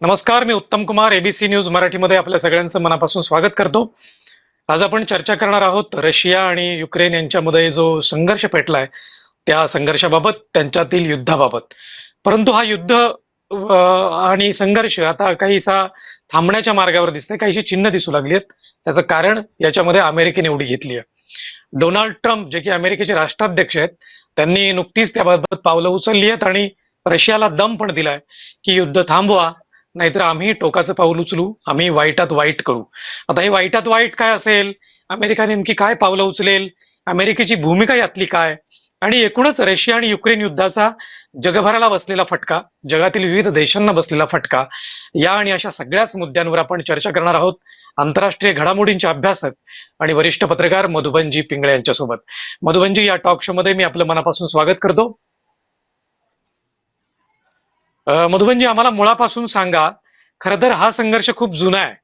नमस्कार मी उत्तम Kumar ABC news मराठीमध्ये आपल्या सगळ्यांचं मनापासून स्वागत करतो. आज आपण चर्चा करणार आहोत रशिया आणि युक्रेन यांच्यामध्ये जो संघर्ष पेटलाय त्या संघर्षाबाबत त्यांच्यातील युद्धाबाबत. परंतु हा युद्ध आणि संघर्ष आता काहीसा थांबण्याच्या मार्गावर दिसतंय काहीशी चिन्ह दिसू लागली आहेत त्याचं कारण याच्यामध्ये अमेरिकेने उडी घेतली आहे. डोनाल्ड ट्रम्प जे की अमेरिकेचे राष्ट्राध्यक्ष आहेत त्यांनी नुकतीच त्याबाबत पावलं उचलली आहेत आणि रशियाला दम पण दिलाय की युद्ध थांबवा नाहीतर आम्ही टोकाचं पाऊल उचलू आम्ही वाईटात वाईट करू. आता हे वाईटात वाईट काय असेल? अमेरिका नेमकी काय पावलं उचलेल? अमेरिकेची भूमिका यातली काय? आणि एकूणच रशिया आणि युक्रेन युद्धाचा जगभराला बसलेला फटका जगातील विविध देशांना बसलेला फटका या आणि अशा सगळ्याच मुद्द्यांवर आपण चर्चा करणार आहोत. आंतरराष्ट्रीय घडामोडींचे अभ्यासक आणि वरिष्ठ पत्रकार मधुबनजी पिंगळे यांच्यासोबत. मधुबनजी या टॉक शो मध्ये मी आपलं मनापासून स्वागत करतो. मधुबनजी आम्हाला मुळापासून सांगा खरं तर हा संघर्ष खूप जुना आहे.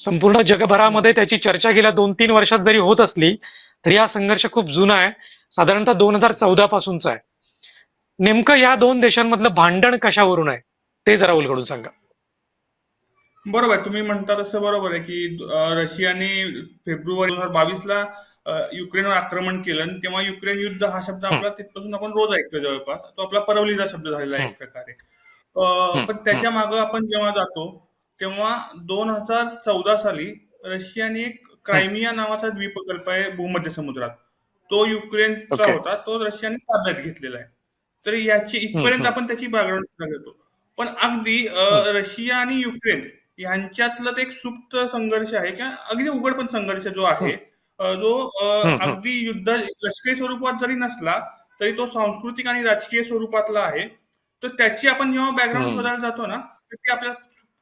संपूर्ण जगभरामध्ये त्याची चर्चा गेल्या दोन तीन वर्षात जरी होत असली तरी हा संघर्ष खूप जुना आहे. साधारणतः दोन हजार चौदा पासूनचा आहे. नेमकं या दोन देशांमधलं भांडण कशावरून आहे ते जरा उलगडून सांगा. बरोबर तुम्ही म्हणता तसं बरोबर आहे की रशियाने फेब्रुवारी दोन हजार बावीसला युक्रेनवर आक्रमण केलं आणि तेव्हा युक्रेन युद्ध हा शब्द आपला तिथपासून आपण रोज ऐकतो जवळपास. तो आपला परवलीचा शब्द झालेला आहे एक प्रकारे. पण त्याच्या मागं आपण जेव्हा जातो तेव्हा दोन हजार चौदा साली रशियाने एक क्रायमिया नावाचा द्वीपकल्प आहे भूमध्य समुद्रात. तो युक्रेनचा Okay. होता तो रशियाने ताब्यात घेतलेला आहे. तर याची इथपर्यंत. आपण त्याची बॅकग्राऊंड सुद्धा घेतो. पण अगदी रशिया आणि युक्रेन यांच्यातलं एक सुप्त संघर्ष आहे किंवा अगदी उघड पण संघर्ष जो आहे जो. अगदी युद्ध लष्करी स्वरूपात जरी नसला तरी तो सांस्कृतिक आणि राजकीय स्वरूपातला आहे तर त्याची आपण जेव्हा बॅकग्राऊंड. शोधायला जातो ना तर ती आपल्याला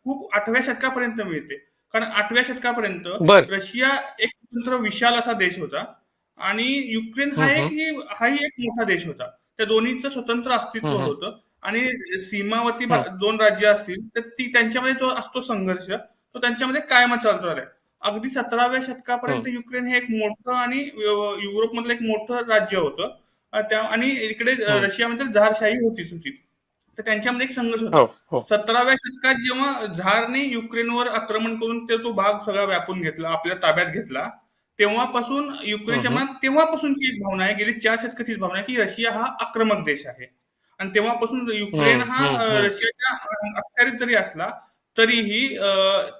खूप आठव्या शतकापर्यंत मिळते कारण आठव्या शतकापर्यंत रशिया एक स्वतंत्र विशाल असा देश होता आणि युक्रेन हा एक. ही हाही एक मोठा देश होता त्या दोन्हीचं स्वतंत्र अस्तित्व. होतं आणि सीमावर्ती दोन राज्य असतील तर ती त्यांच्यामध्ये जो असतो संघर्ष तो त्यांच्यामध्ये कायमच चालतो आहे अगदी सतराव्या शतकापर्यंत युक्रेन हे एक मोठं आणि युरोपमधलं एक मोठं राज्य होतं त्या आणि इकडे हम्म. रशियामध्ये झारशाही होतीच होती तर त्यांच्यामध्ये एक संघर्ष होता हो हो सतराव्या शतकात जेव्हा झारने युक्रेनवर आक्रमण करून ते तो भाग सगळा व्यापून घेतला आपल्या ताब्यात घेतला तेव्हापासून युक्रेनच्या. मनात तेव्हापासूनची एक भावना आहे गेली चार शतकात हीच भावना आहे की रशिया हा आक्रमक देश आहे आणि तेव्हापासून युक्रेन हा. रशियाच्या अखत्यारीत जरी असला तरीही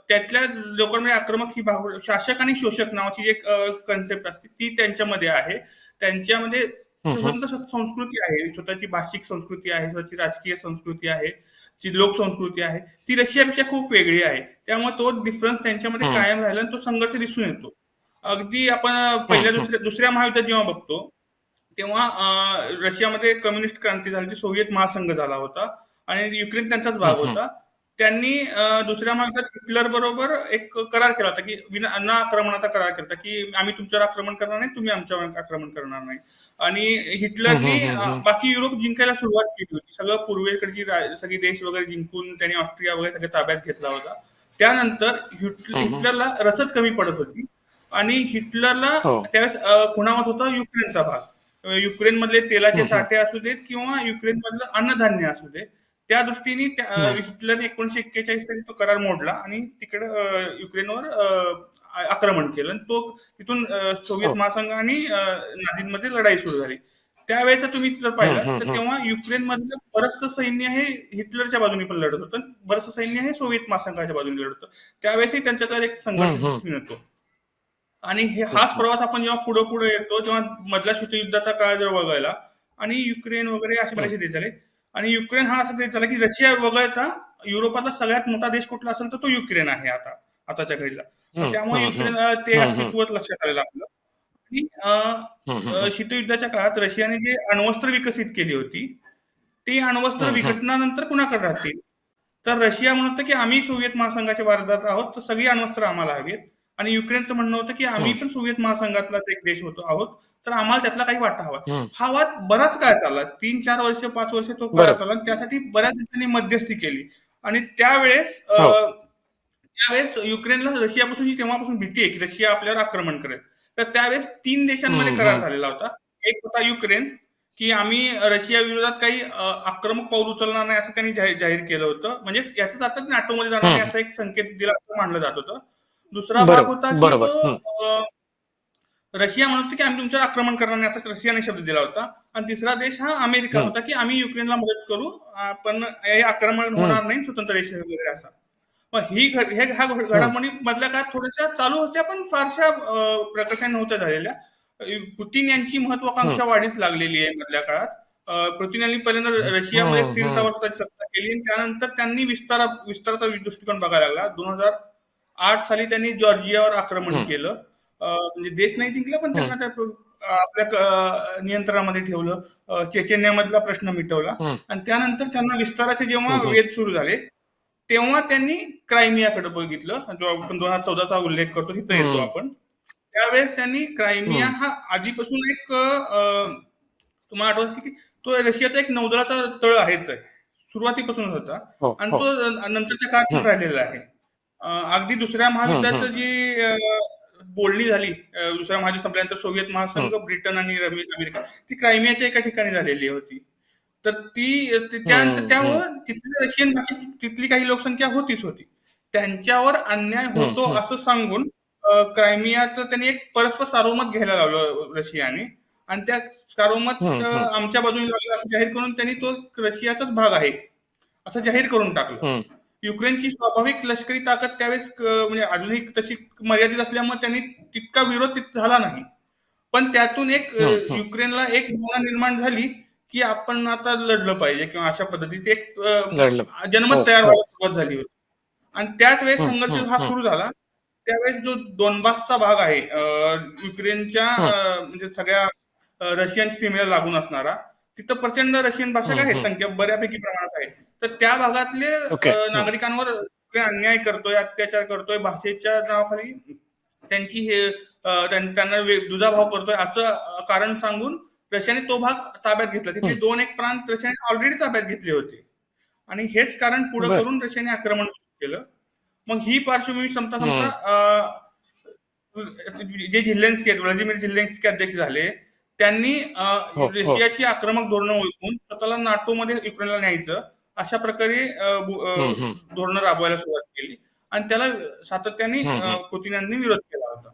त्यातल्या लोकांमध्ये आक्रमक ही भाव शासक आणि शोषक नावाची एक कन्सेप्ट असते ती त्यांच्यामध्ये आहे त्यांच्यामध्ये. स्वतंत्र संस्कृती आहे स्वतःची भाषिक संस्कृती आहे स्वतःची राजकीय संस्कृती आहे जी लोकसंस्कृती आहे ती रशियापेक्षा खूप वेगळी आहे त्यामुळे तो डिफरन्स त्यांच्यामध्ये. कायम राहिला आणि तो संघर्ष दिसून येतो अगदी आपण पहिल्या. दुसऱ्या दुसऱ्या महायुद्धात जेव्हा बघतो तेव्हा रशियामध्ये कम्युनिस्ट क्रांती झाली होती सोव्हिएत महासंघ झाला होता आणि युक्रेन त्यांचाच भाग. होता त्यांनी दुसऱ्या महायुद्धात हिटलर बरोबर एक करार केला होता की विना न आक्रमणाचा करार केला होता की आम्ही तुमच्यावर आक्रमण करणार नाही तुम्ही आमच्यावर आक्रमण करणार नाही आणि हिटलरनी बाकी युरोप जिंकायला सुरुवात केली होती सगळं पूर्वेकडची सगळी देश वगैरे जिंकून त्यांनी ऑस्ट्रिया वगैरे सगळे ताब्यात घेतला होता त्यानंतर. हिटलरला रसद कमी पडत होती आणि हिटलरला हो. त्यावेळेस खुणावत होता युक्रेनचा भाग युक्रेन मधले तेलाचे. साठे असू देत किंवा युक्रेन मधलं अन्नधान्य असू दे त्या दृष्टीने. हिटलरने एकोणीशे एक्केचाळीस साली तो करार मोडला आणि तिकडे युक्रेनवर आक्रमण केलं. आणि तो तिथून अं, सोव्हिएत हो. महासंघ आणि अं, नाझींमध्ये लढाई सुरू झाली. त्यावेळेचा तुम्ही जर पाहिलं तर तेव्हा युक्रेन मधलं बरचसं सैन्य हे हिटलरच्या बाजूने पण लढत होतं बरचसं सैन्य हे सोव्हिएत महासंघाच्या बाजूने लढत होतं. त्यावेळेसही त्यांच्यातला एक संघर्ष. दिसून येतो. आणि हे हाच प्रवास आपण जेव्हा पुढे पुढे येतो जेव्हा मधल्या शीतयुद्धाचा काळ जर वगळला आणि युक्रेन वगैरे असे बरेचसे देश झाले आणि युक्रेन हा असा देश झाला की रशिया वगळता युरोपातला सगळ्यात मोठा देश कुठला असेल तर तो युक्रेन आहे आता आताच्या घडीला. त्यामुळे युक्रेन ते हम्म, अस्तित्वच लक्षात आलेलं आपलं. आणि शीतयुद्धाच्या काळात रशियाने जे अण्वस्त्र विकसित केली होती ती अण्वस्त्र. विघटनानंतर कुणाकडे राहतील? तर रशिया म्हणत की आम्ही सोव्हिएत महासंघाच्या वारदात आहोत तर सगळी अण्वस्त्र आम्हाला हवीत. आणि युक्रेनचं म्हणणं होतं की आम्ही. पण सोव्हिएत महासंघातलाच एक देश होतो आहोत. तर आम्हाला त्यातला काही वाटा हवा. हा वाद बराच काळ चालला तीन चार वर्ष पाच वर्ष तो. चालला आणि त्यासाठी बऱ्याच देशांनी मध्यस्थी केली आणि त्यावेळेस हो. त्यावेळेस युक्रेनला रशियापासून तेव्हापासून भीती आहे की रशिया आपल्यावर आक्रमण करेल तर त्यावेळेस तीन देशांमध्ये करार. झालेला होता एक होता युक्रेन की आम्ही रशिया विरोधात काही आक्रमक पाऊल उचलणार नाही असं त्यांनी जाहीर केलं होतं म्हणजे याचाच अर्थ नाटोमध्ये जाणार नाही. असा एक संकेत दिला असं मानलं जात होतं दुसरा भाग होता की रशिया म्हणत होती की आम्ही तुमच्यावर आक्रमण करणार नाही असा रशियाने शब्द दिला होता. आणि तिसरा देश हा अमेरिका. होता की आम्ही युक्रेनला मदत करू पण हे आक्रमण होणार नाही स्वतंत्र देश वगैरे असा. मग ही हे ह्या घडामोडी मधल्या काळात थोड्याशा चालू होत्या पण फारशा प्रकर्षाने नव्हत्या झालेल्या. पुतीन यांची महत्वाकांक्षा वाढीच लागलेली आहे मधल्या काळात. पुतीन यांनी पहिल्यांदा रशियामध्ये स्थिर. स्थावरची सत्ता केली आणि त्यानंतर त्यांनी विस्तारा विस्ताराचा दृष्टिकोन बघायला लागला. दोन हजार आठ साली त्यांनी जॉर्जियावर आक्रमण. केलं. म्हणजे देश नाही जिंकला पण त्यांना त्या प्र- आपल्या नियंत्रणामध्ये ठेवलं. चेचेन्यामधला प्रश्न मिटवला. हम्म. आणि त्यानंतर त्यांना विस्ताराचे जेव्हा हम्म. वेध सुरू झाले तेव्हा त्यांनी क्रायमियाकडे बघितलं जो आपण दोन हजार चौदाचा उल्लेख करतो तिथं येतो. आपण. त्यावेळेस त्यांनी क्रायमिया हा. आधीपासून एक तुम्हाला आठवत असेल की तो रशियाचा एक नौदलाचा तळ आहेच आहे. सुरुवातीपासून होता. हो आणि हो. तो नंतरच्या काळात. राहिलेला आहे. अगदी दुसऱ्या महायुद्धाचं जी बोलणी झाली दुसऱ्या महायुद्ध संपल्यानंतर सोव्हिएत महासंघ ब्रिटन आणि अमेरिका. ती क्रायमियाच्या एका ठिकाणी झालेली होती. तर ती त्यामुळं तिथली रशियन भाषेत तिथली काही लोकसंख्या होतीच होती. त्यांच्यावर अन्याय होतो. असं सांगून अं, क्रायमियाचं त्यांनी एक परस्पर सार्वमत घ्यायला लावलं रशियाने. आणि त्या सार्वमत. आमच्या बाजूने लागलं असं जाहीर करून त्यांनी तो रशियाचाच भाग आहे असं जाहीर करून टाकलं. युक्रेनची स्वाभाविक लष्करी ताकद त्यावेळेस म्हणजे अजूनही तशी मर्यादित असल्यामुळे त्यांनी तितका विरोध झाला नाही पण त्यातून एक. युक्रेनला एक भावना निर्माण झाली की आपण आता लढलं पाहिजे किंवा अशा पद्धतीचे एक जनमत हो, तयार हो. व्हायला सुरुवात झाली होती आणि त्याच वेळेस संघर्ष हा. सुरू झाला त्यावेळेस जो दोनबासचा भाग आहे युक्रेनच्या म्हणजे सगळ्या रशियन सीमेला लागून असणारा तिथं प्रचंड रशियन भाषक हम्म. संख्या बऱ्यापैकी प्रमाणात आहे तर त्या भागातले नागरिकांवर अन्याय करतोय अत्याचार करतोय भाषेच्या नावाखाली त्यांची हे त्यांना दुजाभाव करतोय असं कारण सांगून रशियाने तो भाग ताब्यात घेतला हम्म. दोन एक प्रांत रशियाने ऑलरेडी ताब्यात घेतले होते आणि हेच कारण पुढे. करून रशियाने आक्रमण सुरू केलं मग ही पार्श्वभूमी संपता अ, जे झिल्लेन्स्की आहेत व्लादिमीर झिल्लेन्स्की अध्यक्ष झाले त्यांनी हो, हो. रशियाची आक्रमक धोरणं ओळखून स्वतःला नाटोमध्ये युक्रेनला न्यायचं अशा प्रकारे. धोरणं राबवायला सुरुवात केली आणि त्याला सातत्याने हम्म, अ, हम्म. पुतीन यांनी विरोध केला होता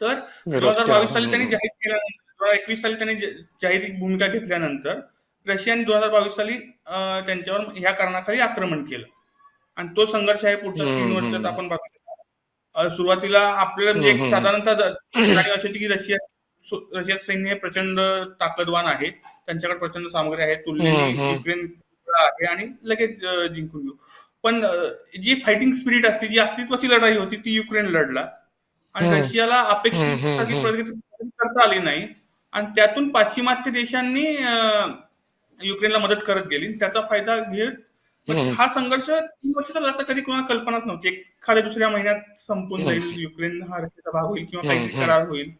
तर दोन हजार. बावीस साली त्यांनी. जाहीर केल्यानंतर दोन हजार एकवीस साली त्यांनी जाहीर भूमिका घेतल्यानंतर रशियाने दोन हजार बावीस साली त्यांच्यावर ह्या कारणाखाली आक्रमण केलं आणि तो संघर्ष आहे पुढचा तीन वर्षाचा. आपण सुरुवातीला आपल्याला म्हणजे एक. साधारणतः अशी होती की रशिया रशिया सैन्य हे प्रचंड ताकदवान आहे त्यांच्याकडे प्रचंड सामग्री आहे तुलनेने. युक्रेन आहे आणि लगेच जिंकून घेऊ पण जी फायटिंग स्पिरिट असते जी अस्तित्वाची लढाई होती ती युक्रेन लढला आणि. रशियाला अपेक्षित करता आली नाही आणि त्यातून पाश्चिमात्य देशांनी युक्रेनला मदत करत गेली त्याचा फायदा घेत. हा संघर्ष तीन वर्ष चालला असं कधी कोणाला कल्पनाच नव्हती एखाद्या दुसऱ्या महिन्यात संपून. जाईल युक्रेन हा रशियाचा भाग होईल किंवा काहीतरी हम्म. करार होईल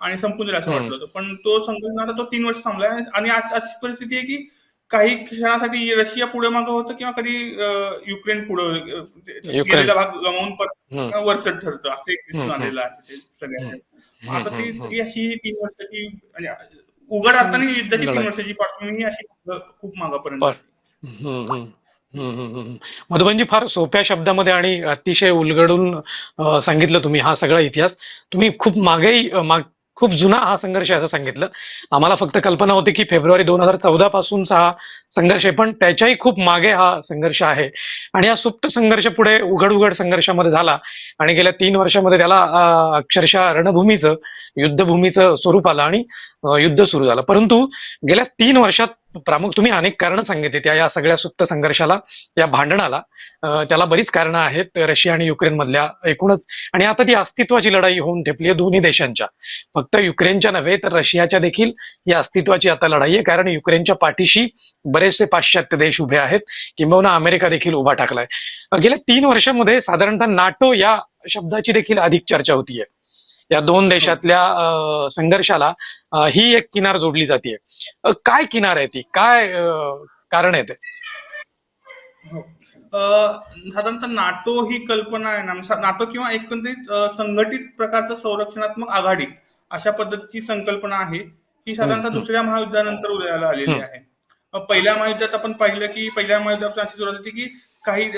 आणि संपून जाईल असं. वाटलं होतं पण तो संघर्ष आता तो तीन वर्ष थांबलाय आणि आज आजची परिस्थिती आहे की काही क्षणासाठी रशिया पुढे मागं होतं किंवा कधी युक्रेन पुढे गेलेला भाग गमावून परत. वरचढ ठरतं. असं एक दिसून आलेलं आहे ते सगळ्यांना. आता ती अशी तीन वर्षाची म्हणजे उघड अर्थाने युद्धाची तीन. वर्षाची पार्श्वभूमी ही अशी खूप मागापर्यंत. मधुबनजी फार सोप्या शब्दामध्ये आणि अतिशय उलगडून सांगितलं तुम्ही हा सगळा इतिहास. तुम्ही खूप मागेही अ, माग खूप जुना हा संघर्ष असं सांगितलं. आम्हाला फक्त कल्पना होती की फेब्रुवारी दोन हजार चौदा पासूनचा हा संघर्ष आहे पण त्याच्याही खूप मागे हा संघर्ष आहे. आणि हा सुप्त संघर्ष पुढे उघड उघड संघर्षामध्ये झाला. आणि गेल्या तीन वर्षामध्ये त्याला अक्षरशः रणभूमीचं युद्धभूमीचं स्वरूप आलं आणि युद्ध सुरू झालं. परंतु गेल्या तीन वर्षात प्रामुख तुम्ही अनेक कारणं सांगितली. त्या या सगळ्या सुप्त संघर्षाला या भांडणाला त्याला बरीच कारणं आहेत रशिया आणि युक्रेन मधल्या एकूणच. आणि आता ती अस्तित्वाची लढाई होऊन ठेपली आहे दोन्ही देशांच्या. फक्त युक्रेनच्या नव्हे तर रशियाच्या देखील ही अस्तित्वाची आता लढाई आहे. कारण युक्रेनच्या पाठीशी बरेचसे पाश्चात्य देश उभे आहेत. किंबहुना अमेरिका देखील उभा टाकलाय. गेल्या तीन वर्षामध्ये साधारणतः नाटो या शब्दाची देखील अधिक चर्चा होतीये. या दोन देशातल्या संघर्षाला ही एक किनार जोडली जाते काय किनार आहे ती काय कारण आहे ते हो. साधारणतः नाटो ही कल्पना आहे ना सा- नाटो किंवा एकंदरीत संघटित प्रकारचं संरक्षणात्मक आघाडी अशा पद्धतीची संकल्पना आहे ही साधारणतः. दुसऱ्या महायुद्धानंतर उदयाला आलेली. आहे पहिल्या महायुद्धात आपण पाहिलं की पहिल्या महायुद्धापासून अशी सुरुवात होती की काही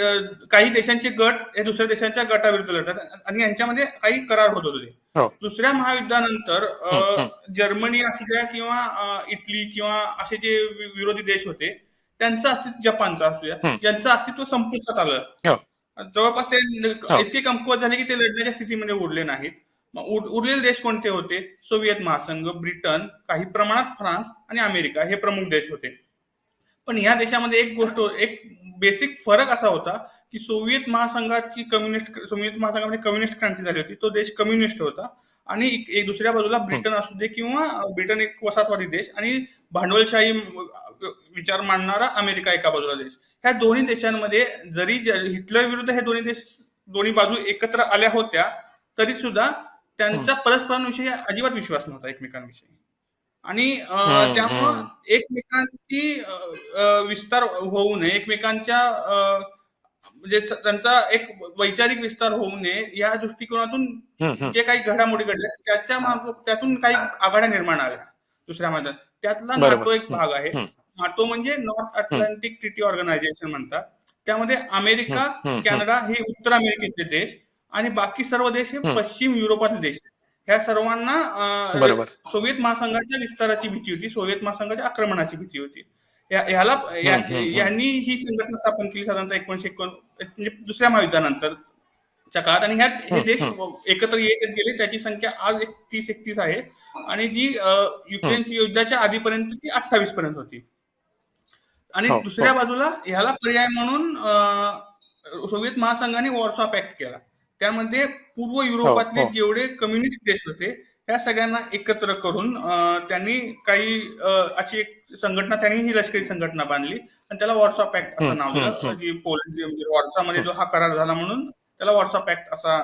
काही देशांचे गट हे दुसऱ्या देशांच्या गटाविरुद्ध लढतात आणि यांच्यामध्ये काही करार होत होते हो. दुसऱ्या महायुद्धानंतर जर्मनी असू द्या किंवा इटली किंवा असे जे विरोधी देश होते त्यांचं अस्तित्व जपानचं असू द्या. यांचं अस्तित्व संपुष्टात आलं हो. जवळपास ते हो. इतके कमकुवत झाले की ते लढण्याच्या स्थितीमध्ये उरले नाहीत उरलेले देश कोणते होते सोव्हिएत महासंघ ब्रिटन काही प्रमाणात फ्रान्स आणि अमेरिका हे प्रमुख देश होते पण या देशामध्ये एक गोष्ट एक बेसिक फरक असा होता की सोव्हिएत महासंघाची कम्युनिस्ट सोव्हिएत महासंघामध्ये कम्युनिस्ट क्रांती झाली होती. तो देश कम्युनिस्ट होता. आणि एक दुसऱ्या बाजूला ब्रिटन असू दे किंवा ब्रिटन एक वसाहतवादी देश आणि भांडवलशाही विचार मांडणारा अमेरिका एका बाजूला देश. ह्या दोन्ही देशांमध्ये जरी हिटलर विरुद्ध हे दोन्ही देश दोन्ही बाजू एकत्र आल्या होत्या तरी सुद्धा त्यांचा परस्परांविषयी अजिबात विश्वास नव्हता एकमेकांविषयी. आणि त्यामुळं. एकमेकांची विस्तार होऊ नये एकमेकांच्या म्हणजे त्यांचा एक वैचारिक विस्तार होऊ नये या दृष्टिकोनातून. जे काही घडामोडी घडल्या त्याच्या माग त्यातून काही आघाड्या निर्माण आल्या दुसऱ्या मध्ये त्यातला. नाटो एक भाग आहे. नाटो म्हणजे नॉर्थ अटलांटिक ट्रिटी ऑर्गनायझेशन म्हणतात त्यामध्ये अमेरिका कॅनडा हे उत्तर अमेरिकेतले देश आणि बाकी सर्व देश हे. पश्चिम युरोपातले देश. ह्या सर्वांना. सोव्हिएत महासंघाच्या विस्ताराची भीती होती सोव्हिएत महासंघाच्या आक्रमणाची भीती होती ह्याला. यांनी ही संघटना स्थापन केली साधारणतः एकोणीशे एकोण म्हणजे दुसऱ्या महायुद्धानंतर च्या काळात आणि ह्यात हे देश. एकत्र येत गेले त्याची संख्या आज एक तीस एकतीस आहे आणि जी युक्रेन युद्धाच्या आधीपर्यंत ती अठ्ठावीस पर्यंत होती आणि हो, दुसऱ्या हो. बाजूला ह्याला पर्याय म्हणून अं, सोव्हिएत महासंघाने वॉर्सॉ पॅक्ट केला त्यामध्ये पूर्व युरोपातले हो. जेवढे कम्युनिस्ट देश होते ह्या सगळ्यांना एकत्र करून त्यांनी काही अशी एक संघटना त्यांनी ही लष्करी संघटना बांधली आणि त्याला वॉर्सॉ पॅक्ट असं नाव हम्म. जी पोलंड म्हणजे वॉर्सामध्ये जो हा करार झाला म्हणून त्याला वॉर्सॉ पॅक्ट असा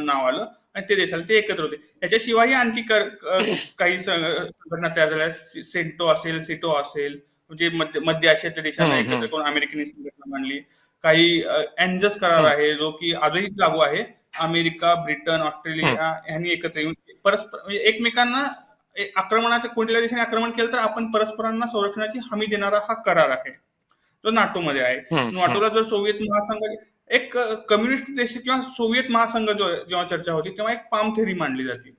नाव आलं आणि ते देशाला ते एकत्र होते त्याच्याशिवायही आणखी काही संघटना तयार झाल्या सेंटो असेल सिटो असेल म्हणजे मध्य मध्य आशियातल्या देशांना एकत्र. करून अमेरिकेने संघटना बांधली काही अँजस करार. आहे जो की आजही लागू आहे अमेरिका ब्रिटन ऑस्ट्रेलिया यांनी एकत्र येऊन परस्पर म्हणजे एकमेकांना आक्रमणाच्या कोणत्या देशाने आक्रमण केलं तर आपण परस्परांना संरक्षणाची हमी देणारा हा करार आहे. जो नाटोमध्ये आहे. नाटोला जर सोव्हिएत महासंघ एक कम्युनिस्ट देश किंवा सोव्हिएत महासंघ जो जेव्हा चर्चा होती तेव्हा एक पाम थेरी मांडली जाते.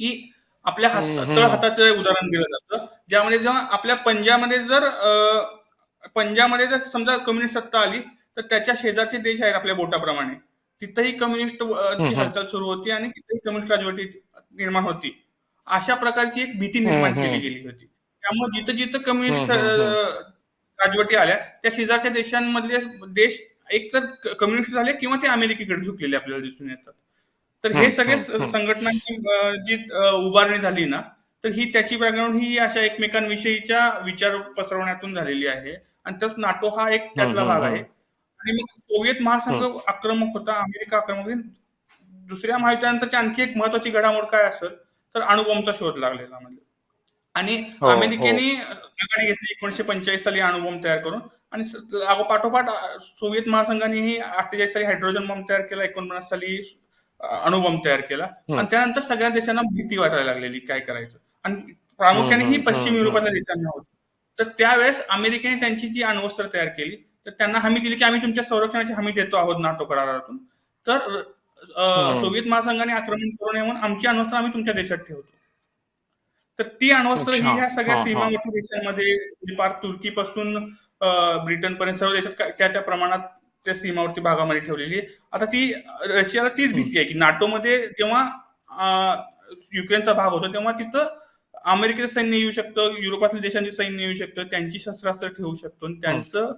की आपल्या हात तळ. हाताचं उदाहरण दिलं जातं. ज्यामध्ये जेव्हा आपल्या पंजाबमध्ये जर पंजाबमध्ये जर समजा कम्युनिस्ट सत्ता आली तर त्याच्या शेजारचे देश आहेत आपल्या बोटाप्रमाणे. तिथंही कम्युनिस्ट ची. हालचाल सुरू होती आणि तिथेही कम्युनिस्ट राजवटी निर्माण होती. अशा प्रकारची एक भीती निर्माण केली. गेली होती. त्यामुळे जिथं जिथं कम्युनिस्ट राजवटी आल्या त्या शेजारच्या देशांमधले देश एक तर कम्युनिस्ट झाले किंवा ते अमेरिकेकडे झुकलेले आपल्याला दिसून येतात. तर हे सगळे. संघटनांची जी उभारणी झाली ना तर ही त्याची बॅकग्राऊंड ही अशा एकमेकांविषयीच्या विचार पसरवण्यातून झालेली आहे. आणि तोच नाटो हा एक त्यातला भाग आहे. आणि मग सोव्हिएत महासंघ आक्रमक होता अमेरिका आक्रमक. दुसऱ्या महायुद्धानंतरची आणखी एक महत्वाची घडामोड काय असेल तर अणुबॉम्बचा शोध लागलेला म्हणजे. आणि हो, अमेरिकेने आघाडी घेतली एकोणीशे पंचेचाळीस साली अणुबॉम्ब तयार करून. आणि पाठोपाठ सोव्हिएत महासंघानेही अठ्ठेचाळीस साली हायड्रोजन बॉम्ब तयार केला एकोणपन्नास साली अणुबॉम्ब तयार केला. आणि त्यानंतर सगळ्या देशांना भीती वाटायला लागलेली काय करायचं. आणि प्रामुख्याने ही पश्चिम युरोपातल्या देशांना होती. तर त्यावेळेस अमेरिकेने त्यांची जी अण्वस्त्र तयार केली तर त्यांना हमी दिली की आम्ही तुमच्या संरक्षणाची हमी देतो आहोत नाटो करारातून तर हम्म. सोव्हिएत महासंघाने आक्रमण करू नये म्हणून आमची अण्वस्त्र आम्ही तुमच्या देशात ठेवतो तर ती अण्वस्त्र ही. ह्या सगळ्या हा, हा. सीमावर्ती देशांमध्ये म्हणजे पार तुर्कीपासून ब्रिटन पर्यंत सर्व देशात त्या त्या प्रमाणात त्या सीमावर्ती भागामध्ये ठेवलेली आहे आता ती रशियाला तीच भीती आहे की नाटोमध्ये जेव्हा युक्रेनचा भाग होतो तेव्हा तिथं अमेरिकेचं सैन्य येऊ शकतं युरोपातल्या देशांचे सैन्य येऊ शकतं त्यांची शस्त्रास्त्र ठेवू शकतो आणि त्यांचं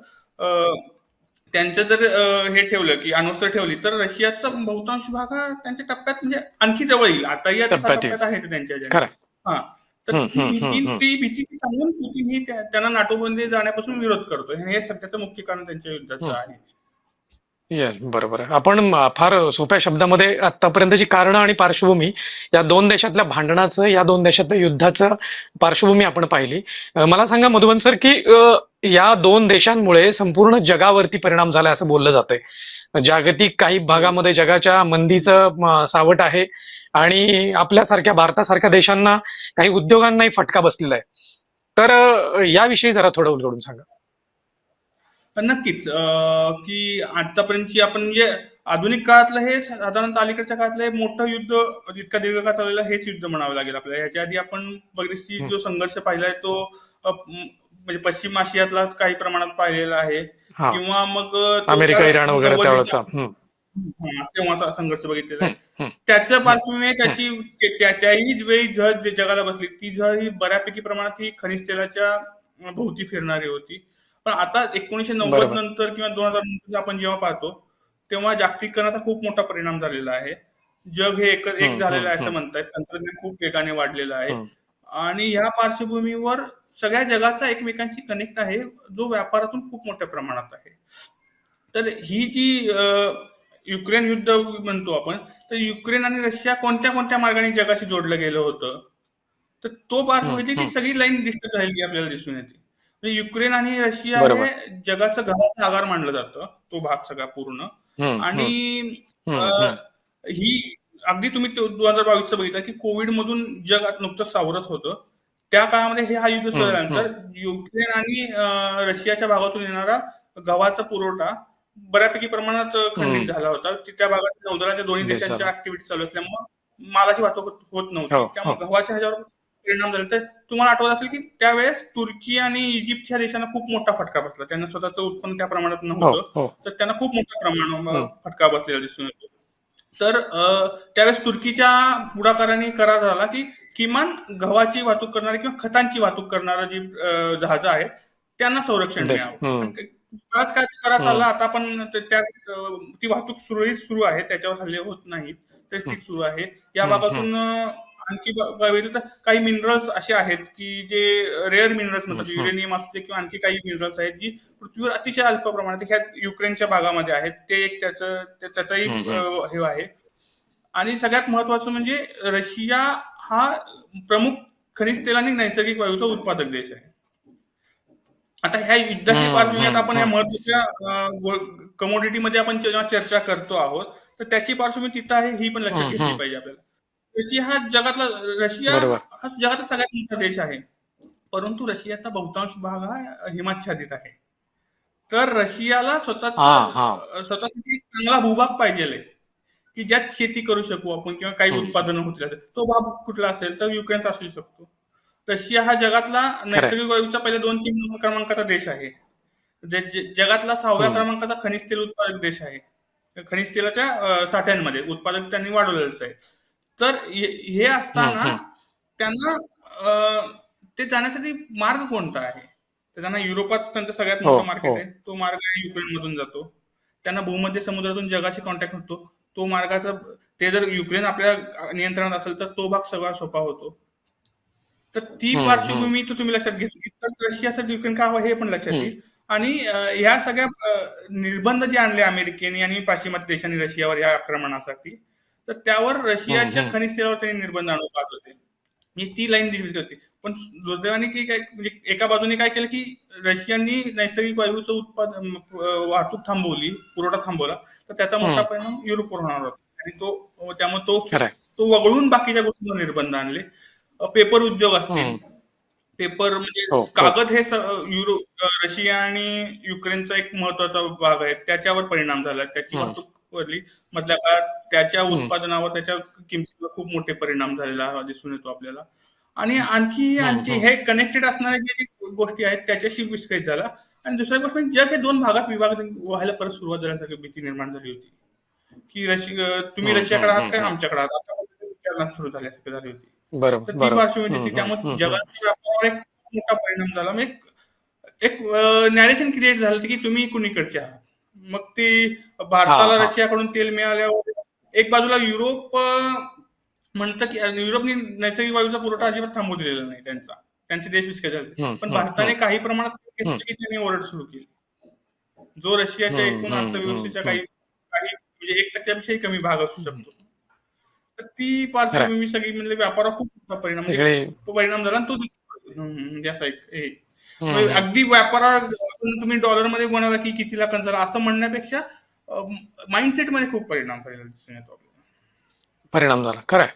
त्यांचं जर हे ठेवलं की अण्वस्त्र ठेवली तर रशियाचा बहुतांश भाग हा त्यांच्या टप्प्यात म्हणजे आणखी जवळ येईल. आताही आता टप्प्यात येईल. टप्प्यात आहे. ते त्यांच्या हा तर ती भीती सांगून पुतीन ही त्या- त्यांना नाटो मध्ये जाण्यापासून विरोध करतो हे सध्याचं मुख्य कारण त्यांच्या युद्धाचं. आहे. येस बरोबर आहे. आपण फार सोप्या शब्दामध्ये आतापर्यंतची कारणं आणि पार्श्वभूमी या दोन देशातल्या भांडणाचं या दोन देशातल्या युद्धाचं पार्श्वभूमी आपण पाहिली. मला सांगा मधुबन सर की या दोन देशांमुळे संपूर्ण जगावरती परिणाम झाला असं बोललं जातंय. जागतिक काही भागामध्ये जगाच्या मंदीचं सावट आहे आणि आपल्यासारख्या भारतासारख्या देशांना काही उद्योगांनाही फटका बसलेला आहे. तर याविषयी जरा थोडं उलगडून सांगा. नक्कीच. की आतापर्यंतची आपण म्हणजे आधुनिक काळातलं हे साधारणतः अलीकडच्या काळातलं हे मोठं युद्ध इतका दीर्घकाळ चाललेलं हेच युद्ध म्हणावं लागेल आपल्याला. ह्याच्या आधी आपण बरीचशी. जो संघर्ष पाहिलाय तो म्हणजे पश्चिम आशियातला काही प्रमाणात पाहिलेला आहे. किंवा मग अमेरिका इराण वगैरे हा, तेव्हाचा संघर्ष बघितलेला आहे. त्याच्या पार्श्वभूमीवर त्याची त्याही वेळी झळ जे जगाला बसली. ती झळ ही बऱ्यापैकी प्रमाणात ही खनिज तेलाच्या भोवती फिरणारी होती. पण आता एकोणीशे नव्वद. नंतर किंवा दोन हजार नंतर आपण जेव्हा पाहतो तेव्हा जागतिकीकरणाचा खूप मोठा परिणाम झालेला आहे. जग हे एक झालेलं आहे असं हम्म. म्हणतायत तंत्रज्ञान खूप वेगाने वाढलेलं आहे. आणि ह्या पार्श्वभूमीवर सगळ्या जगाचा एकमेकांशी कनेक्ट आहे जो व्यापारातून खूप मोठ्या प्रमाणात आहे तर ही जी युक्रेन युद्ध म्हणतो आपण तर युक्रेन आणि रशिया कोणत्या कोणत्या मार्गाने जगाशी जोडलं गेलं होतं तर तो पार्श्वभूमी ती. सगळी लाईन डिस्टर्ब झालेली आपल्याला दिसून येते म्हणजे युक्रेन आणि रशिया. हे जगाचं घराचा आगार मानलं जातं तो भाग सगळा पूर्ण आणि. ही अगदी तुम्ही दोन हजार बावीसचं बघितलं की कोविड मधून जग आता नुकतंच सावरत होतं त्या काळामध्ये हे हा युद्ध झाल्यानंतर युक्रेन आणि रशियाच्या भागातून येणारा गव्हाचा पुरवठा बऱ्यापैकी प्रमाणात खंडित. झाला होता त्या भागात नौदलाच्या दोन्ही देशांच्या. ऍक्टिव्हिटी चालू असल्यामुळे मालाची वाहतूक होत नव्हती हो, त्यामुळे हो. गव्हाच्या ह्याच्यावर परिणाम झाले तर तुम्हाला आठवत असेल की त्यावेळेस तुर्की आणि इजिप्त ह्या देशांना खूप मोठा फटका बसला त्यांना स्वतःचं उत्पन्न त्या प्रमाणात हो नव्हतं तर त्यांना खूप मोठ्या प्रमाणावर हम्म. फटका बसलेला दिसून येतो तर त्यावेळेस तुर्कीच्या पुढाकाराने करार झाला की किमान गव्हाची वाहतूक करणारी किंवा खतांची वाहतूक करणारं जी जहाजं आहेत त्यांना संरक्षण मिळावं. आज काय करार. चालला आता पण त्या ती वाहतूक सुरळीत सुरू आहे त्याच्यावर हल्ले होत नाहीत तर ती सुरू आहे. या हम्म, भागातून अ, आणखी बघितलं तर काही मिनरल्स असे आहेत की जे रेअर मिनरल्स म्हणतात. युरेनियम असू दे किंवा आणखी काही मिनरल्स आहेत जी पृथ्वीवर अतिशय अल्प प्रमाणात ह्या युक्रेनच्या भागामध्ये आहेत ते एक त्याचं त्याचाही हे आहे आणि सगळ्यात महत्वाचं म्हणजे रशिया हा प्रमुख खनिज तेल आणि नैसर्गिक वायूचा उत्पादक देश आहे आता ह्या युद्धाची हम्म, पार्श्वभूमीत आपण या. महत्त्वाच्या कमोडिटी मध्ये आपण जेव्हा चर्चा करतो आहोत तर त्याची पार्श्वभूमी तिथं आहे ही पण लक्षात घेतली. पाहिजे आपल्याला रशिया हा जगातला रशिया बरोबर. हा जगातला सगळ्यात मोठा देश आहे. परंतु रशियाचा बहुतांश भाग हा हिमाच्छादित आहे. तर रशियाला हा स्वतःचा हा स्वतःसाठी एक चांगला भूभाग पाहिजे की ज्यात शेती करू शकू आपण किंवा काही हम्म. उत्पादनं होतील असेल तो भाग कुठला असेल तर युक्रेनचा असू शकतो. रशिया हा जगातला नैसर्गिक वायूचा पहिल्या दोन तीन क्रमांकाचा देश आहे. जे- जे- जगातला सहाव्या हम्म. क्रमांकाचा खनिज तेल उत्पादक देश आहे. खनिज तेलाच्या अं, साठ्यांमध्ये. उत्पादक त्यांनी वाढवलेलंच आहे. तर हे हे असताना त्यांना ते जाण्यासाठी मार्ग कोणता आहे? तर त्यांना युरोपात त्यांचं सगळ्यात हो, मोठं मार्केट हो. आहे. तो मार्ग युक्रेन मधून जातो. त्यांना भूमध्य समुद्रातून जगाशी कॉन्टॅक्ट होतो. तो मार्गाचा ते जर युक्रेन आपल्या नियंत्रणात असेल तर तो भाग सगळा सोपा होतो. तर ती पार्श्वभूमी तर तुम्ही लक्षात घेतली. तर रशियासाठी युक्रेन का हवं हे पण लक्षात. येईल. आणि ह्या सगळ्या निर्बंध जे आणले अमेरिकेने आणि पाश्चिमात्य देशांनी रशियावर या आक्रमणासाठी तर त्यावर रशियाच्या. खनिज तेलावर त्यांनी निर्बंध आणू पाहत होते म्हणजे ती लाईन दिली होती पण दुर्दैवाने की काय म्हणजे एका बाजूने काय केलं की रशियानी नैसर्गिक वायूचं उत्पादन वाहतूक थांबवली पुरवठा थांबवला तर त्याचा मोठा. परिणाम युरोपवर होणार होता आणि तो त्यामुळे तो. तो वगळून बाकीच्या गोष्टींवर निर्बंध आणले पेपर उद्योग असतील. पेपर म्हणजे हो, हो. कागद हे युरो रशिया आणि युक्रेनचा एक महत्त्वाचा भाग आहे त्याच्यावर परिणाम झाला त्याची. वाहतूक वरली. मधल्या काळात त्याच्या. उत्पादनावर त्याच्या किमतीवर खूप मोठे परिणाम झालेला हा दिसून येतो आपल्याला. आणि आणखी हम्म, आणखी हम्म. हे कनेक्टेड असणाऱ्या जे गोष्टी आहेत त्याच्याशी विस्कळीत झाला. आणि दुसरी गोष्ट म्हणजे जग हे दोन भागात विभाग व्हायला परत सुरुवात झाल्यासारखी भीती निर्माण झाली होती. की रशिया तुम्ही हम्म, रशियाकडे आहात काय. आमच्याकडे आहात? असं विचारणा सुरू झाल्यासारखी झाली होती. तर ती पार्श्वभूमी त्यामुळे जगाच्या व्यापारावर एक मोठा परिणाम झाला. एक एक नॅरेशन क्रिएट झालं की तुम्ही कुणीकडचे आहात. मग ते भारताला. रशियाकडून तेल मिळाल्यावर एक बाजूला युरोप म्हणतं की युरोपने नैसर्गिक वायूचा पुरवठा अजिबात थांबवू दिलेला नाही त्यांचा. त्यांचे देश हम्म, पण भारताने काही प्रमाणात त्यांनी ओरड सुरू केली. जो रशियाच्या एकूण अर्थव्यवस्थेच्या काही काही म्हणजे एक टक्क्यापेक्षाही कमी भाग असू शकतो. तर ती पार्श्वभूमी सगळी म्हणजे व्यापारावर खूप मोठा परिणाम म्हणजे परिणाम झाला तो दिसतो असा एक म्हणजे अगदी व्यापारा तुम्ही डॉलरमध्ये म्हणाला की किती लाखांचा असं म्हणण्यापेक्षा माइंडसेटमध्ये खूप परिणाम झालेला दिसून येतो. परिणाम झाला. खरं आहे.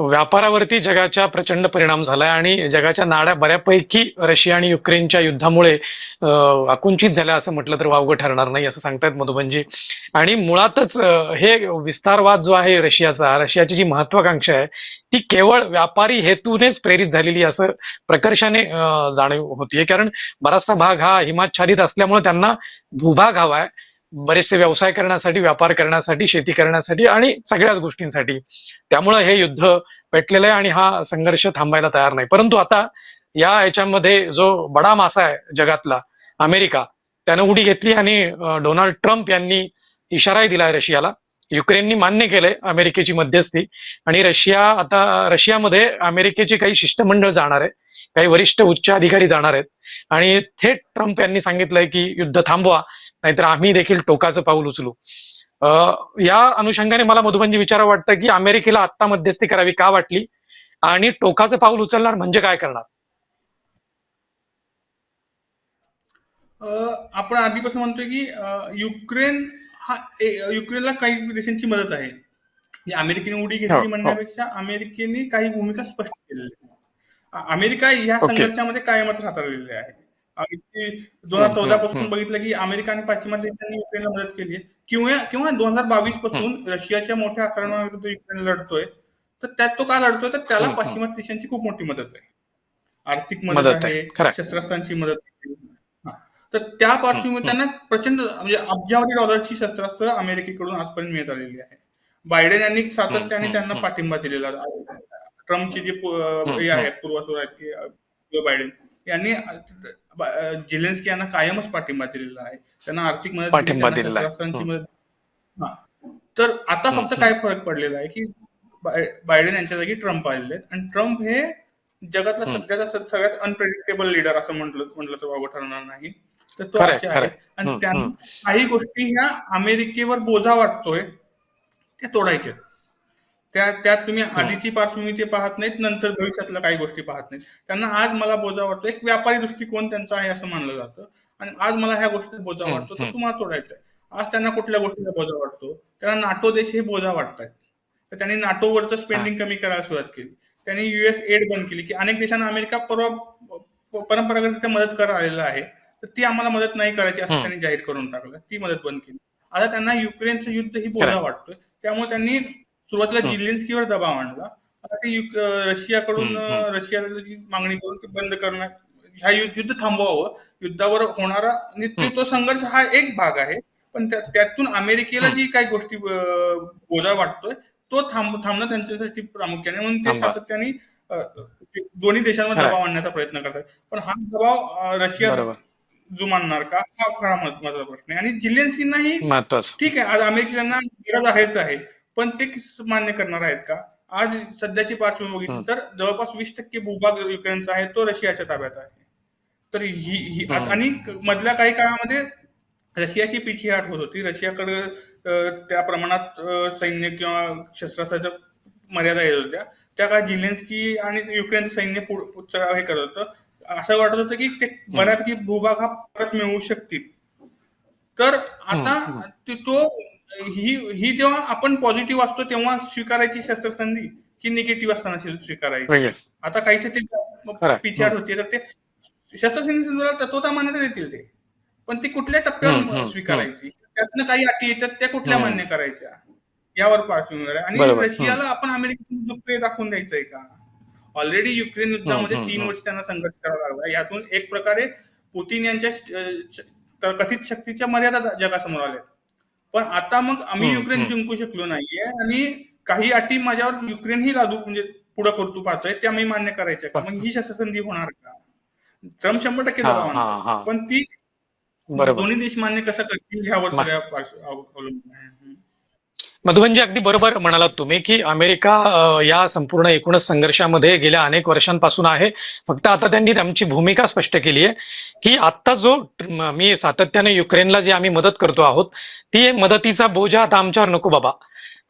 व्यापारावरती जगाच्या प्रचंड परिणाम झालाय आणि जगाच्या नाड्या बऱ्यापैकी रशिया आणि युक्रेनच्या युद्धामुळे आकुंचित झाल्या असं म्हटलं तर वावगं ठरणार नाही असं सांगतायत मधुबनजी. आणि मुळातच हे विस्तारवाद जो आहे रशियाचा रशियाची जी महत्वाकांक्षा आहे ती केवळ व्यापारी हेतूनेच प्रेरित झालेली असं प्रकर्षाने जाणीव होतीये. कारण बराचसा भाग हा हिमाच्छादित असल्यामुळे त्यांना भूभाग हवाय. बरेचसे व्यवसाय करण्यासाठी व्यापार करण्यासाठी शेती करण्यासाठी आणि सगळ्याच गोष्टींसाठी. त्यामुळं हे युद्ध पेटलेलं आहे आणि हा संघर्ष थांबायला तयार नाही. परंतु आता या याच्यामध्ये जो बडा मासा आहे जगातला अमेरिका त्यानं उडी घेतली आणि डोनाल्ड ट्रम्प यांनी इशाराही दिलाय रशियाला. युक्रेननी मान्य केलंय अमेरिकेची मध्यस्थी आणि रशिया आता रशियामध्ये अमेरिकेची काही शिष्टमंडळ जाणार आहे. काही वरिष्ठ उच्च अधिकारी जाणार आहेत. आणि थेट ट्रम्प यांनी सांगितलंय की युद्ध थांबवा नाहीतर आम्ही देखील टोकाचं पाऊल उचलू. अं, या अनुषंगाने मला मधुबनजी विचारा वाटतं की अमेरिकेला आत्ता मध्यस्थी करावी का वाटली? आणि टोकाचं पाऊल उचलणार म्हणजे काय करणार? आपण आधीपासून म्हणतोय की युक्रेन हा युक्रेनला काही देशांची मदत आहे. म्हणजे अमेरिकेने उडी हो, घेतली हो. म्हणण्यापेक्षा अमेरिकेने काही भूमिका स्पष्ट केलेली अमेरिका या. संघर्षामध्ये कायमच हाताळलेली आहे. दोन हजार चौदा पासून. बघितलं की अमेरिका आणि पाश्चिमात्य देशांनी युक्रेनला मदत केली आहे. किंवा किंवा दोन हजार बावीसपासून रशियाच्या मोठ्या आक्रमणाविरुद्ध युक्रेन लढतोय. तर त्यात तो का लढतोय? तर त्याला. पाश्चिमात्य देशांची खूप मोठी मदत आहे. आर्थिक मदत आहे. शस्त्रास्त्रांची मदत आहे. तर त्या पार्श्वभूमीवर त्यांना प्रचंड म्हणजे अब्जावधी डॉलरची शस्त्रास्त्र अमेरिकेकडून आजपर्यंत मिळत आलेली आहे. बायडेन यांनी सातत्याने त्यांना. पाठिंबा दिलेला आहे. ट्रम्पचे जे हे आहेत जो बायडेन यांनी जिलेन्स्की यांना कायमच पाठिंबा दिलेला आहे त्यांना आर्थिक मदत. तर आता फक्त. काय फरक पडलेला आहे की बाय- बायडेन यांच्या जागी ट्रम्प आलेले आहेत आणि ट्रम्प हे जगातला. सध्याचा सगळ्यात अनप्रेडिक्टेबल लीडर असं म्हटलं म्हटलं तर वावं ठरणार नाही तर तो असे आहे. आणि त्यांना. काही गोष्टी ह्या अमेरिकेवर बोजा वाटतोय त्या तोडायच्या त्या त्यात तुम्ही आधीची पार्श्वभूमी ते पाहत नाहीत नंतर भविष्यातल्या काही गोष्टी पाहत नाहीत. त्यांना आज मला बोजा वाटतो. एक व्यापारी दृष्टिकोन त्यांचा आहे असं मानलं जातं. आणि आज मला ह्या गोष्टीत बोजा वाटतो. तर. तुम्हाला तोडायचा आहे आज त्यांना कुठल्या गोष्टीचा बोजा वाटतो? त्यांना नाटो देश हे बोजा वाटतात तर त्यांनी नाटोवरचं स्पेंडिंग कमी करायला सुरुवात केली. त्यांनी युएस एड बंद केली की अनेक देशांना अमेरिका परवा प- परंपरागतरित्या मदत करत आलेला आहे. तर ती आम्हाला मदत नाही करायची असं. त्यांनी जाहीर करून टाकलं. ती मदत बंद केली. आता त्यांना युक्रेनचं युद्ध ही बोजा. वाटतोय. त्यामुळे त्यांनी सुरुवातीला. जिलेन्स्कीवर दबाव आणला. आता ते युक- रशियाकडून. रशियाला जी मागणी करून ती बंद करण्यात ह्या युद्ध थांबवावं. युद्धावर होणारा तो- संघर्ष हा एक भाग आहे. पण त्या- त्यातून अमेरिकेला. जी काही गोष्टी बोजा वाटतोय तो थांब थांबणं त्यांच्यासाठी प्रामुख्याने म्हणून ते. सातत्याने दोन्ही देशांवर. दबाव आणण्याचा प्रयत्न करतात. पण हा दबाव रशिया जुमानणार का? हा खरा महत्त्वाचा प्रश्न आहे. आणि महत्वाचं. ठीक आहे. आज अमेरिकेच्यांना गरज आहेच आहे. पण ते किस- मान्य करणार आहेत का? आज सध्याची पार्श्वभूमी. तर जवळपास वीस टक्के भूभाग युक्रेनचा आहे तो रशियाच्या ताब्यात आहे. तर ही ही. आणि मधल्या काही काळामध्ये रशियाची पिछेहाट होत होती. रशियाकडे त्या प्रमाणात सैन्य किंवा शस्त्रास्त्राच्या मर्यादा येत होत्या. त्या काळात जिलेन्स्की आणि युक्रेनचं सैन्य चढाव हे करत होतं. असं वाटत होतं की ते बऱ्यापैकी भूभाग हा परत मिळवू शकतील. तर आता तो ही ही जेव्हा आपण पॉझिटिव्ह असतो तेव्हा स्वीकारायची शस्त्रसंधी की निगेटिव्ह असताना स्वी- स्वीकारायची. वेगळे आता काहीचे ते. पिछाड होती तर ते शस्त्रसंधी तत्वता मान्यता देतील ते. पण ती कुठल्या टप्प्यावर स्वीकारायची? त्यातनं काही अटी येतात त्या कुठल्या. मान्य करायच्या? यावर पार्श्वभूमीवर आहे आणि. रशियाला आपण अमेरिकेचं दुःख दाखवून द्यायचंय का? ऑलरेडी युक्रेन युद्धामध्ये तीन. वर्ष त्यांना संघर्ष करावा लागला. यातून एक प्रकारे पुतीन यांच्या कथित शक्तीच्या मर्यादा जगासमोर आल्या पण आता मग आम्ही युक्रेन. जिंकू शकलो नाहीये आणि काही अटी माझ्यावर युक्रेन ही लादू म्हणजे पुढे करतो पाहतोय त्या मी मान्य करायच्या मग ही शस्त्रसंधी होणार का? ट्रम्प शंभर टक्के पण ती दोन्ही देश मान्य कसं करतील ह्यावर सगळ्या अवलंबून आहे. मधुबनजी अगदी बरोबर म्हणालात तुम्ही की अमेरिका या संपूर्ण एकूणच संघर्षामध्ये गेल्या अनेक वर्षांपासून आहे. फक्त आता त्यांनी त्यांची भूमिका स्पष्ट केली आहे की आता जो मी सातत्याने युक्रेनला जे आम्ही मदत करतो आहोत ती मदतीचा बोजा आता आमच्यावर नको बाबा.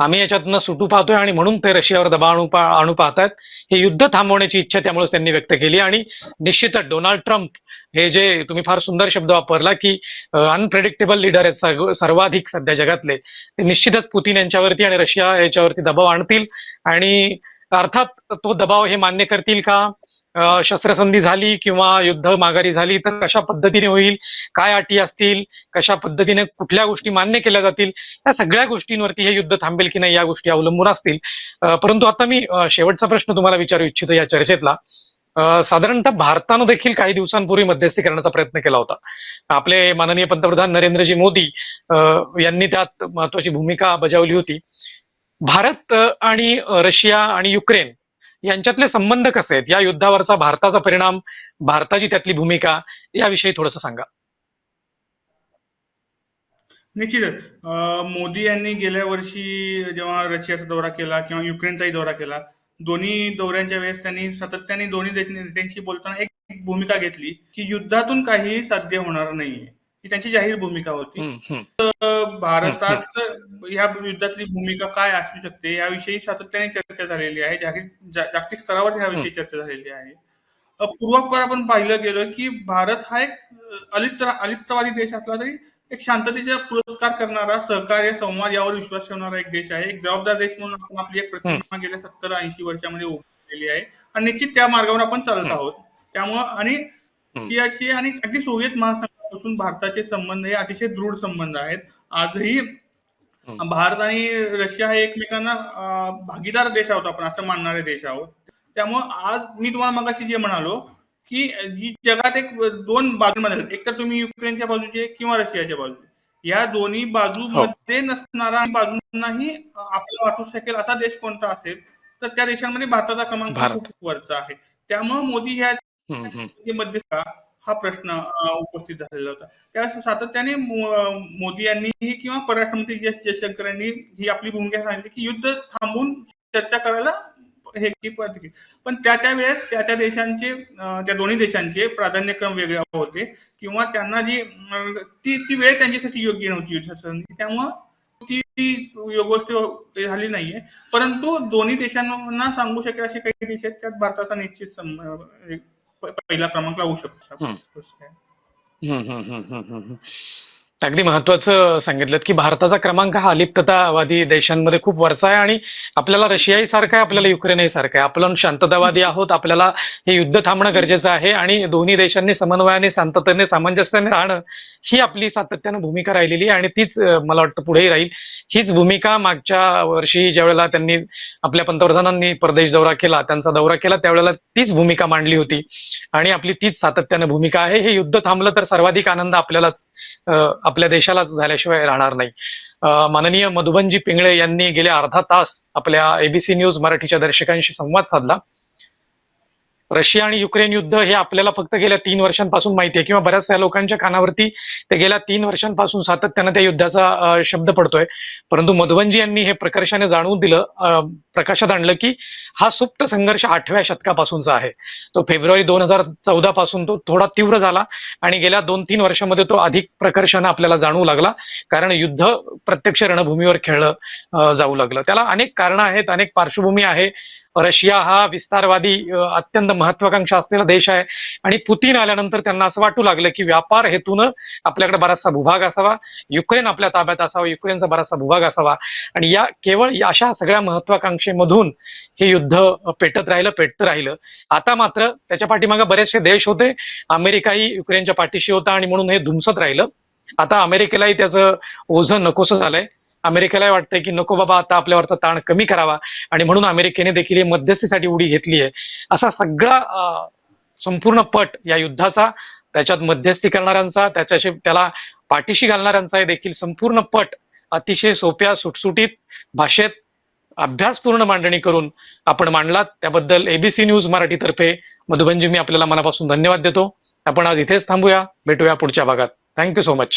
आम्ही याच्यातनं सुटू पाहतोय आणि म्हणून ते रशियावर दबाव आणू पा आणू पाहतात हे युद्ध थांबवण्याची इच्छा त्यामुळे त्यांनी व्यक्त केली आणि निश्चितच डोनाल्ड ट्रम्प हे जे तुम्ही फार सुंदर शब्द वापरला की अनप्रेडिक्टेबल लीडर आहेत सर्वाधिक सध्या जगातले. ते निश्चितच पुतीन यांच्यावरती आणि रशिया याच्यावरती दबाव आणतील आणि अर्थात तो दबाव हे मान्य करतील का? शस्त्रसंधी झाली किंवा युद्ध माघारी झाली तर कशा पद्धतीने होईल? काय अटी असतील? कशा पद्धतीने कुठल्या गोष्टी मान्य केल्या जातील? या सगळ्या गोष्टींवरती हे युद्ध थांबेल की नाही या गोष्टी अवलंबून असतील. परंतु आता मी शेवटचा प्रश्न तुम्हाला विचारू इच्छितो या चर्चेतला. साधारणतः भारतानं देखील काही दिवसांपूर्वी मध्यस्थी करण्याचा प्रयत्न केला होता. आपले माननीय पंतप्रधान नरेंद्रजी मोदी यांनी त्यात महत्वाची भूमिका बजावली होती. भारत आणि रशिया आणि युक्रेन यांच्यातले संबंध कसे आहेत? या युद्धावरचा भारताचा परिणाम भारताची त्यातली भूमिका याविषयी थोडस सांगा. निश्चितच. मोदी यांनी गेल्या वर्षी जेव्हा रशियाचा दौरा केला किंवा युक्रेनचाही दौरा केला दोन्ही दौऱ्यांच्या वेळेस त्यांनी सातत्याने दोन्ही नेत्यांशी बोलताना एक भूमिका घेतली की युद्धातून काही साध्य होणार नाहीये. ही त्यांची जाहीर भूमिका होती. तर भारतात या युद्धातली भूमिका काय असू शकते? याविषयी सातत्याने चर्चा झालेली आहे. जागतिक स्तरावर याविषयी चर्चा झालेली आहे. पूर्वापार आपण पाहिलं गेलं की भारत हा एक अलिप्त अलिप्तवादी देश असला तरी एक शांततेचा पुरस्कार करणारा सहकार्य संवाद यावर विश्वास ठेवणारा एक देश आहे. एक जबाबदार देश म्हणून आपण आपली एक प्रतिमा गेल्या सत्तर ऐंशी वर्षामध्ये उभी आहे. आणि निश्चित त्या मार्गावर आपण चालत. आहोत. त्यामुळं आणि आणि अगदी सोव्हिएत महासंघापासून भारताचे संबंध हे अतिशय दृढ संबंध आहेत. आजही. भारत आणि रशिया हे एकमेकांना भागीदार देश आहोत आपण असं मानणारे देश आहोत. त्यामुळं आज मी तुम्हाला मगाशी जे म्हणालो की जी जगात एक दोन बाजूमध्ये एक तर तुम्ही युक्रेनच्या बाजूचे किंवा रशियाच्या बाजूचे. या दोन्ही बाजूमध्ये नसणारा आणि बाजूंनाही आपल्याला वाटू शकेल असा देश कोणता असेल तर त्या देशांमध्ये भारताचा क्रमांक हा. खूप वरचा आहे. त्यामुळे मोदी ह्या मध्यस्थ हा प्रश्न उपस्थित झालेला होता. त्या सातत्याने मोदी यांनी किंवा परराष्ट्र मंत्री एस जयशंकर यांनी ही आपली भूमिका सांगितली की युद्ध थांबून चर्चा करायला हे की पण त्या त्या वेळेस त्या त्या देशांचे त्या दोन्ही देशांचे प्राधान्यक्रम वेगळे होते किंवा त्यांना जी ती ती वेळ त्यांच्यासाठी योग्य नव्हती युद्धासाठी त्यामुळं ती गोष्ट झाली नाहीये. परंतु दोन्ही देशांना सांगू शकेल असे काही देश आहेत त्यात भारताचा निश्चित पहिला क्रमांक लावू शकतो. अगदी महत्वाचं सांगितलं की भारताचा क्रमांक हा अलिप्ततावादी देशांमध्ये खूप वरचा आहे आणि आपल्याला रशियाही सारखं आहे आपल्याला युक्रेनही सारखं आहे. आपण शांततावादी आहोत आपल्याला हे युद्ध थांबणं गरजेचं आहे आणि दोन्ही देशांनी समन्वयाने शांततेने सामंजस्याने राहणं ही आपली सातत्यानं भूमिका राहिलेली आहे आणि तीच मला वाटतं पुढेही राहील. हीच भूमिका मागच्या वर्षी ज्यावेळेला त्यांनी आपल्या पंतप्रधानांनी परदेश दौरा केला त्यांचा दौरा केला त्यावेळेला तीच भूमिका मांडली होती. आणि आपली तीच सातत्यानं भूमिका आहे. हे युद्ध थांबलं तर सर्वाधिक आनंद आपल्यालाच अं, आपल्या देशालाच झाल्याशिवाय राहणार नाही. माननीय मधुबनजी पिंगळे यांनी गेल्या अर्धा तास आपल्या एबीसी न्यूज मराठीच्या दर्शकांशी संवाद साधला. रशिया आणि युक्रेन युद्ध हे आपल्याला फक्त गेल्या तीन वर्षांपासून माहिती आहे. किंवा बऱ्याचशा लोकांच्या कानावरती ते गेल्या तीन वर्षांपासून सातत्यानं त्या युद्धाचा शब्द पडतोय. परंतु मधुबनजी यांनी हे प्रकर्षाने जाणवून दिलं प्रकाशात आणलं की हा सुप्त संघर्ष आठव्या शतकापासूनचा आहे. तो फेब्रुवारी दोन हजार चौदा पासून तो थोडा तीव्र झाला आणि गेल्या दोन तीन वर्षामध्ये तो अधिक प्रकर्षानं आपल्याला जाणवू लागला. कारण युद्ध प्रत्यक्ष रणभूमीवर खेळलं जाऊ लागलं. त्याला अनेक कारणं आहेत अनेक पार्श्वभूमी आहे. रशिया हा विस्तारवादी अत्यंत महत्वाकांक्षा असलेला देश आहे. आणि पुतीन आल्यानंतर त्यांना असं वाटू लागलं की व्यापार हेतून आपल्याकडे बराचसा भूभाग असावा. युक्रेन आपल्या ताब्यात असावा युक्रेनचा बराचसा भूभाग असावा. आणि या केवळ अशा सगळ्या महत्वाकांक्षेमधून हे युद्ध पेटत राहिलं पेटत राहिलं. आता मात्र त्याच्या पाठीमागे बरेचसे देश होते. अमेरिकाही युक्रेनच्या पाठीशी होता आणि म्हणून हे धुमसत राहिलं. आता अमेरिकेलाही त्याचं ओझं नकोसं झालंय. अमेरिकेलाही वाटतंय की नको बाबा आता आपल्यावरचा ताण कमी करावा. आणि म्हणून अमेरिकेने देखील मध्यस्थीसाठी उडी घेतली आहे. असा सगळा संपूर्ण पट या युद्धाचा त्याच्यात मध्यस्थी करणाऱ्यांचा त्याच्याशी त्याला पाठीशी घालणाऱ्यांचा देखील संपूर्ण पट अतिशय सोप्या सुटसुटीत भाषेत अभ्यासपूर्ण मांडणी करून आपण मांडलात. त्याबद्दल एबीसी न्यूज मराठीतर्फे मधुबनजी मी आपल्याला मनापासून धन्यवाद देतो. आपण आज इथेच थांबूया. भेटूया पुढच्या भागात. Thank you so much